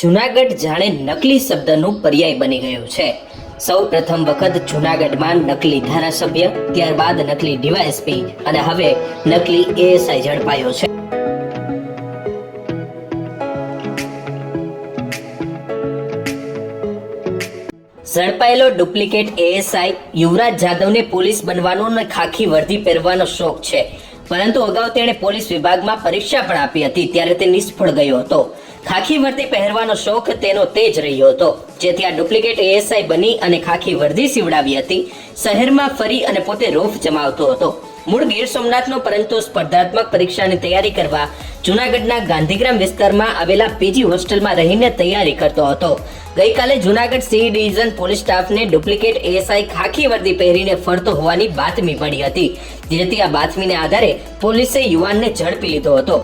જુનાગઢ જાણે નકલી શબ્દનું પર્યાય બની ગયું છે. સૌ પ્રથમ વખત જૂનાગઢમાં નકલી ધારાસભ્ય, ત્યારબાદ નકલી ડીવાયએસપી અને હવે નકલી એએસઆઈ ઝડપાયો છે. ઝડપાયેલો ડુપ્લિકેટ એએસઆઈ યુવરાજ જાદવને પોલીસ બનવાનો અને ખાખી વર્દી પહેરવાનો શોખ છે. પરંતુ અગાઉ તેણે પોલીસ વિભાગમાં પરીક્ષા પણ આપી હતી, ત્યારે તે નિષ્ફળ ગયો હતો. ખાખી વર્દી પહેરવાનો શોખ તેનો તે જ રહ્યો હતો. જેથી આ ડુપ્લિકેટ એએસઆઈ બની અને ખાખી વર્દી સીવડાવી હતી. શહેરમાં ફરી અને પોતે રોફ જમાવતો હતો. મૂળ ગીર સોમનાથનો, પરંતુ સ્પર્ધાત્મક પરીક્ષાની તૈયારી કરવા જુનાગઢના ગાંધીગ્રામ વિસ્તારમાં આવેલા પીજી હોસ્ટેલમાં રહીને તૈયારી કરતો હતો. ગઈકાલે જુનાગઢ સી ડિવિઝન પોલીસ સ્ટાફને ડુપ્લિકેટ એએસઆઈ ખાખી વર્દી પહેરીને ફરતો હોવાની બાતમી મળી હતી. જેથી આ બાતમીને આધારે પોલીસે યુવાનને ઝડપી લીધો હતો.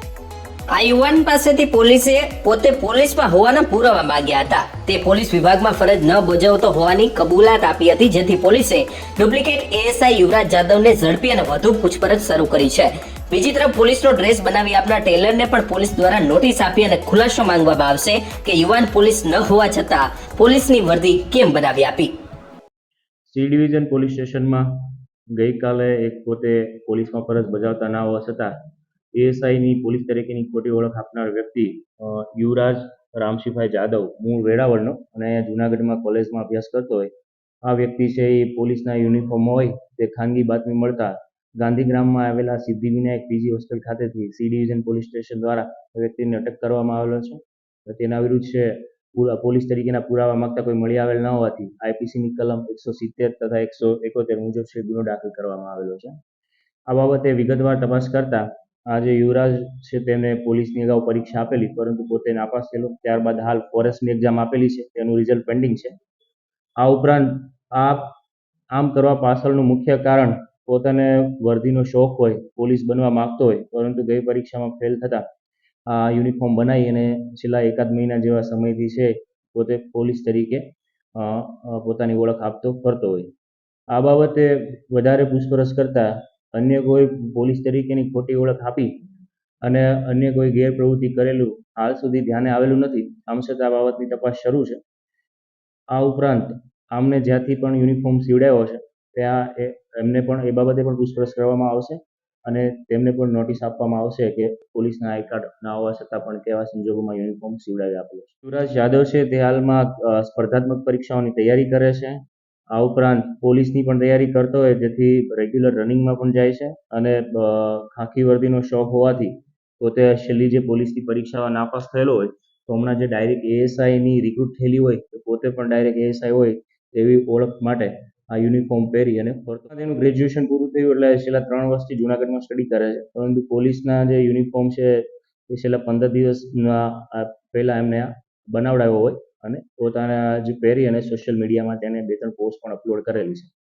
આ યુવાન પાસેથી પોલીસે પોતે પોલીસમાં હોવાના પુરાવા માંગ્યા હતા. તે પોલીસ વિભાગમાં ફરજ ન બજાવતો હોવાની કબૂલાત આપી હતી, જેથી પોલીસે ડુપ્લિકેટ એએસઆઈ યુવરાજ જાદવને ઝડપી અને વધુ પૂછપરછ શરૂ કરી છે. બીજી તરફ પોલીસનો ડ્રેસ બનાવી આપનાર ટેલરને પણ પોલીસ દ્વારા નોટિસ આપી અને ખુલાસો માંગવામાં આવશે કે યુવાન પોલીસ ન હોવા છતાં પોલીસની વર્દી કેમ બનાવી આપી? સી ડિવિઝન પોલીસ સ્ટેશનમાં ગઈકાલે એક પોતે પોલીસમાં ફરજ બજાવતા ના હોવા છતાં એએસઆઈની પોલીસ તરીકેની ખોટી ઓળખ આપનાર વ્યક્તિ યુવરાજ રામશીભાઈ જાદવ, મૂળ વેરાવળનો અને જુનાગઢમાં કોલેજમાં અભ્યાસ કરતો હોય. આ વ્યક્તિ છે એ પોલીસના યુનિફોર્મ હોય, તે ખાનગી બાતમી મળતા ગાંધીગ્રામમાં આવેલા સિદ્ધિવિનાયક પીજી હોસ્ટેલ ખાતેથી સી ડિવિઝન પોલીસ સ્ટેશન દ્વારા વ્યક્તિને અટક કરવામાં આવેલો છે. તેના વિરુદ્ધ છે પોલીસ તરીકેના પુરાવા માંગતા કોઈ મળી આવેલ ન હોવાથી આઈપીસીની કલમ એકસો સિત્તેર તથા એકસો એકોતેર મુજબ છે ગુનો દાખલ કરવામાં આવેલો છે. આ બાબતે વિગતવાર તપાસ કરતા આ જે યુવરાજ છે તેને પોલીસની અગાઉ પરીક્ષા આપેલી, પરંતુ પોતે નાપાસ થયેલો. ત્યારબાદ હાલ ફોરેસ્ટની એક્ઝામ આપેલી છે, તેનું રિઝલ્ટ પેન્ડિંગ છે. આ ઉપરાંત આ આમ કરવા પાછળનું મુખ્ય કારણ, પોતાને વર્દીનો શોખ હોય, પોલીસ બનવા માગતો હોય, પરંતુ ગઈ પરીક્ષામાં ફેલ થતાં આ યુનિફોર્મ બનાવી અને છેલ્લા એકાદ મહિના જેવા સમયથી છે, પોતે પોલીસ તરીકે પોતાની ઓળખ આપતો ફરતો હોય. આ બાબતે વધારે પૂછપરછ કરતા અન્ય કોઈ પોલીસ તરીકેની ખોટી ઓળખ આપી અને અન્ય કોઈ ગેરપ્રવૃત્તિ કરેલું હાલ સુધી ધ્યાને આવેલું નથી, આમ છતાં આ બાબતની તપાસ શરૂ છે. આ ઉપરાંત, આમને જ્યાંથી પણ યુનિફોર્મ સીવડાવ્યો છે ત્યાં એમને પણ એ બાબતે પણ પૂછપરછ કરવામાં આવશે અને તેમને પણ નોટિસ આપવામાં આવશે કે પોલીસના આઈ કાર્ડ ના હોવા છતાં પણ કેવા સંજોગોમાં યુનિફોર્મ સીવડાવી આપેલો છે. યુવરાજ યાદવ છે તે હાલમાં સ્પર્ધાત્મક પરીક્ષાઓની તૈયારી કરે છે. આ ઉપરાંત પોલીસની પણ તૈયારી કરતો હોય, જેથી રેગ્યુલર રનિંગમાં પણ જાય છે અને ખાખી વર્દીનો શોખ હોવાથી પોતે છેલ્લી જે પોલીસની પરીક્ષામાં નાપાસ થયેલો હોય, તો હમણાં જે ડાયરેક્ટ એએસઆઈની રિક્રુટ થયેલી હોય, તો પોતે પણ ડાયરેક્ટ એએસઆઈ હોય એવી ઓળખ માટે આ યુનિફોર્મ પહેરી અને ફરતો. તેનું ગ્રેજ્યુએશન પૂરું થયું એટલે છેલ્લા ત્રણ વર્ષથી જુનાગઢમાં સ્ટડી કરે છે. પરંતુ પોલીસના જે યુનિફોર્મ છે, એ છેલ્લા પંદર દિવસના પહેલાં એમને બનાવડાવ્યો હોય અને પોતાના જે પહેરી અને સોશિયલ મીડિયામાં તેને બે ત્રણ પોસ્ટ પણ અપલોડ કરેલી છે.